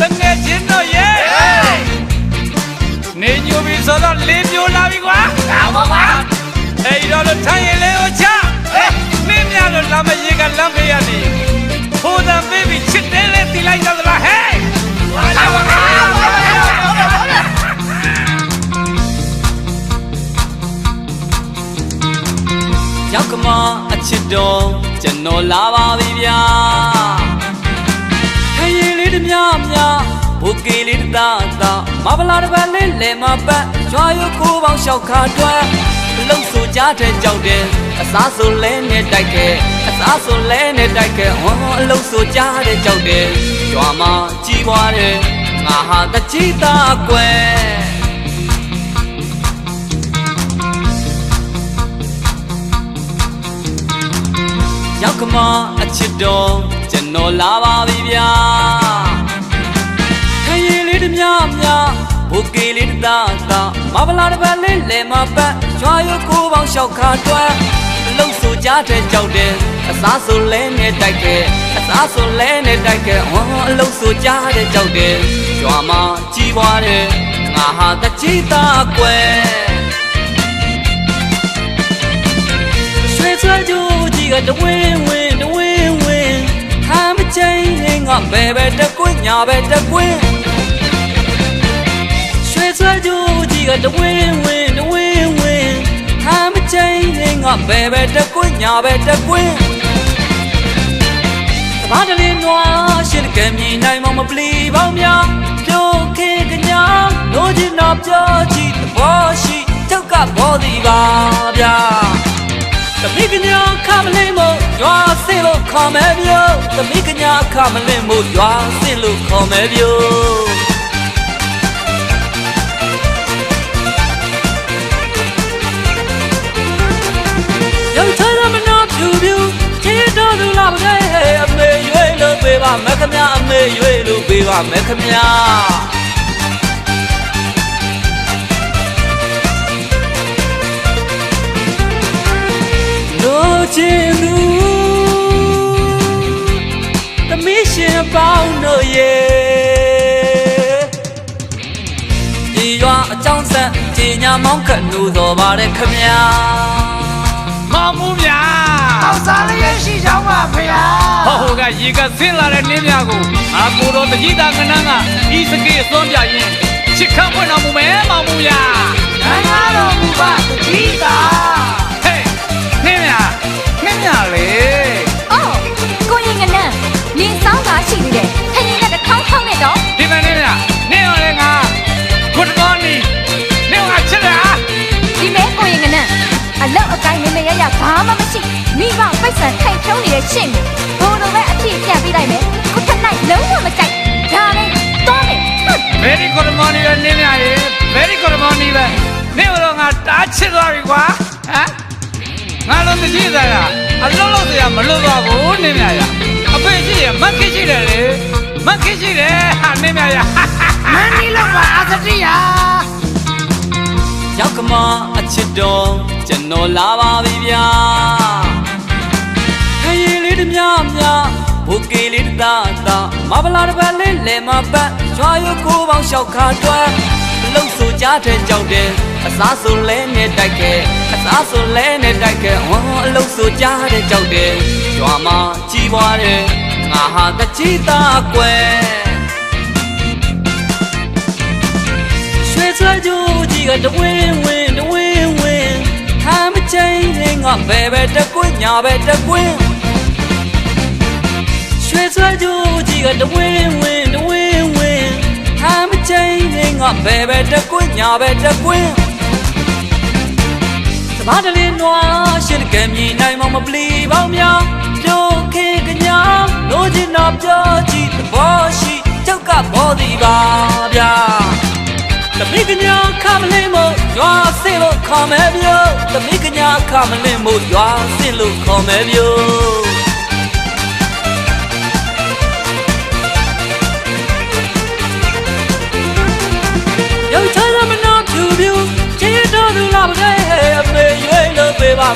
တငယ်ချင်းတို့ရေနေညူပြီဆိုတော့လေးပြိုလာပြီကွာကောင်းပါပါအဲ့ဒီတော့လို့ထိုင်ရင်လေးကိုချမင်းများလို့လာမရေကလမ်းဖေးရနေဟိုတာဘေဘီချစ်တယ်လေတီလိုက်တော့သလားဟဲ့ကောင်းပါပါရောက်ကမအချစ်တော်ကျွန်တော်လာပါပြီဗျာခရင်လေးတ မြမြဘုတ်ကေလေးတသားသားမဗလာတစ်ပတ်လေးလဲမပတ်ရွာရုပ်ကိုပေါင်းလျှောက်ခါတွန်းအလုံးဆိုကြတဲ့ကြောက်တယ်အစားဆိုလဲနဲ့တိုက်ခဲ့အစားဆိုလဲနဲ့တိုက်ခဲ့ဟောအလုံးဆိုကြတဲ့ကြောက်တယ်ရွာမှာကြီးပွားတယ်ငါဟာတကြီးသားကွယ်ရောက်ကမအချစ်တော်ကျွန်တော်လာပါပြီဗျာခရင်လေးတ မြမြဘုတ်ကေလေးတသားသားမဗလာတစ်ပတ်လေးလဲမပတ်ရွာရုပ်ကိုပေါင်းလျှောက်ခါတွန်းအလုံးဆိုကြတဲ့ကြောက်တယ်အစားဆိုလဲနဲ့တိုက်ခဲ့အစားဆိုလဲနဲ့တိုက်ခဲ့ဟောအလုံးဆိုကြတဲ့ကြောက်တယ်ရွာမှာကြီးပွားတယ်ငါဟာတချီသားကွယ်ရွှေဆွဲကြိုးကြီးကတဝင်းဝင်းတဝင်းဝင်းဟာမချင်းလေးငါဘယ်ပဲတကွင်းညာပဲတကွင်းရွှေ ဆွဲကြိုးကြီးကတဝင်းဝင်းတဝင်းဝင်းဟာမချင်းလေးငါဘယ်ပဲတကွင်းညာပဲတကွင်းတဘာတလေးနွားရှင်းကံမြင်နိုင်မမပလီပေါင်းများပြိုခေကညာလို့ချင်တော့ပြောကြည့်သဘောရှိတောက်ကဘောဒီပါဗျာတမိကညာခမလင်းမို့ရွာစင်လို့ခေါ်မဲပြိုတမိကညာခမလင်းမို့ရွာစင်လို့ခေါ်မဲပြိုရုပ် တော်သူလာပါခဲ့အမေရွေးလို့ပေးပါမခမအမေရွေးလို့ပေးပါမခမလိုချင်သူသမီးရှင်ပေါင်းတို့ရဲ့ဒီရွာအကြောင်းဆက်ဒီညာမောင်းခတ်လို့တော်ပါတယ်ခမညာမောင်မှုမြာအောင် စားလေးရရှိချောင်းပါဖေဟာဟောဟိုကရေကဆင်းလာတဲ့နင်းများကိုအာကိုတော်တကြီးသားကနန်းကဤစကေအစွန်းပြရင်ချစ်ခန့်ဖွင့်တော်မူမယ်မောင်မှုမြာနိုင်ငံတော်မူပါတကြီးတာဟေးနင်းမြာနင်းမြာလေအော်ကိုရင်ကနန်းလင်းဆောင်တာရှိသေးတယ်ခရင်ကတခေါင်းခေါင်းနဲ့တော့ဒီမနင်းမြာနင်းရောလေငါ good morning နင်းကချစ်လားဒီမဲကိုရင်ကနန်းအလောက်အကိုင်းမမေရရဘာမှမရှိမိဘပိတ်ဆ န်ထိုင်ဖြုံးနေတဲ့ရှင့်ကိုဘိုးလိုပဲအဖြစ်ပြန်ပေးလိုက်မယ်ကိုထက်နိုင်လုံးဝမကြိုက်ဒါပဲတော့မယ်ဟွန်း very good morning ပဲနင်းမြာရေ very good morning ပဲနင်းတော့ငါတားချစ်သွားပြီကွာဟမ်ငါလုံးမရှိသေးလားအလုံးလုံးစရာမလွတ်တော့ဘူးနင်းမြာရအဖေရှိရမက်ခိရှိတယ်လေမက်ခိရှိတယ်ဟာနင်းမြာရမန်းနီလောက်ပါအာသတိယာရောက်ကမအချစ်တော်ကျွန်တော်လာပါပြီဗျာ ဘုတ်ကေလေးတသားသားမဗလာတစ်ပတ်လေးလဲမပတ်ရွာရုပ်ကိုပေါင်းလျှောက်ခါတွန်းအလုံးဆိုကြတဲ့ကြောက်တယ်အစားဆိုလဲနဲ့တိုက်ခဲ့အစားဆိုလဲနဲ့တိုက်ခဲ့ဟောအလုံးဆိုကြတဲ့ကြောက်တယ်ရွာမှာကြီးပွားတယ်ငါဟာတကြီးသားကွယ်ရွှေဆွဲကြိုးကြီးကတဝင်းဝင်းတဝင်းဝင်းဟာမချင်းလေးငါဘယ်ပဲတကွင်းညာပဲတကွင်း ရွှေဆွဲကြိုးကြီးကတဝင်းဝင်းတဝင်းဝင်းဟာမချင်းလေးငါဘယ်ပဲတကွင်းညာပဲတကွင်းသဘာတလေးနွားရှင်းကံမြင်နိုင်မမပလီပေါင်းများပြိုခေကညာလို့ချင်တော့ပြောကြည့်သဘောရှိကြောက်ကဘောဒီပါဗျာတမိကညာခမလင်းမို့ရွာစင်လို့ခေါ်မဲပြိုတမိကညာခမလင်းမို့ရွာစင်လို့ခေါ်မဲပြိုရု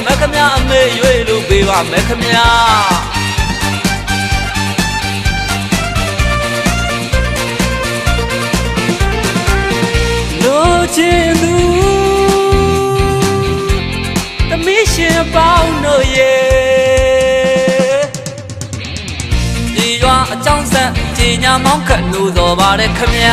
မခမရအမေရွေးလို့ပေးပါမခမရလိုချင်သူသမီးရှင်ပေါင်းတို့ရဲ့ဒီရွာအကြောင်းဆက်ကြီးညာမောင်းခတ်လို့တော်ပါတယ်ခမရ